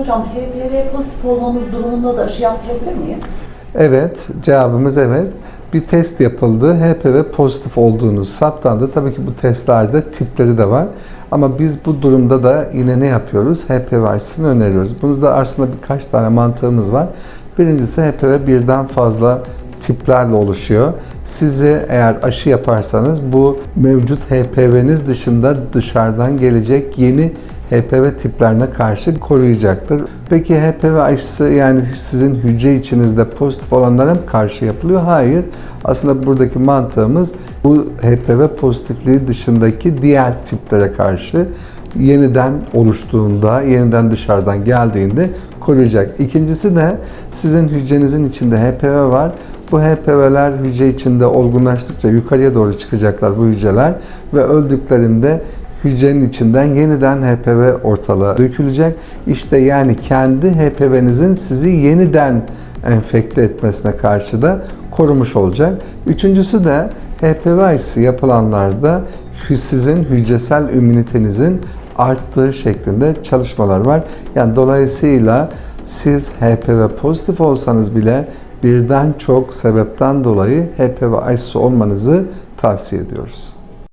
Hocam HPV pozitif olmamız durumunda da aşı yaptırabilir miyiz? Evet, cevabımız evet. Bir test yapıldı. HPV pozitif olduğunu saptandı. Tabii ki bu testlerde tipleri de var. Ama biz bu durumda da yine ne yapıyoruz? HPV aşısını öneriyoruz. Bunun aslında birkaç tane mantığımız var. Birincisi HPV birden fazla tiplerle oluşuyor. Sizi eğer aşı yaparsanız bu mevcut HPV'niz dışında dışarıdan gelecek yeni HPV tiplerine karşı koruyacaktır. Peki HPV aşısı yani sizin hücre içinizde pozitif olanlara mı karşı yapılıyor? Hayır. Aslında buradaki mantığımız bu HPV pozitifliği dışındaki diğer tiplere karşı yeniden oluştuğunda, yeniden dışarıdan geldiğinde koruyacak. İkincisi de sizin hücrenizin içinde HPV var. Bu HPV'ler hücre içinde olgunlaştıkça yukarıya doğru çıkacaklar bu hücreler ve öldüklerinde hücrenin içinden yeniden HPV ortalığa dökülecek. İşte yani kendi HPV'nizin sizi yeniden enfekte etmesine karşı da korumuş olacak. Üçüncüsü de HPV aşısı yapılanlarda sizin hücresel ümünitenizin arttığı şeklinde çalışmalar var. Yani dolayısıyla siz HPV pozitif olsanız bile birden çok sebepten dolayı HPV aşısı olmanızı tavsiye ediyoruz.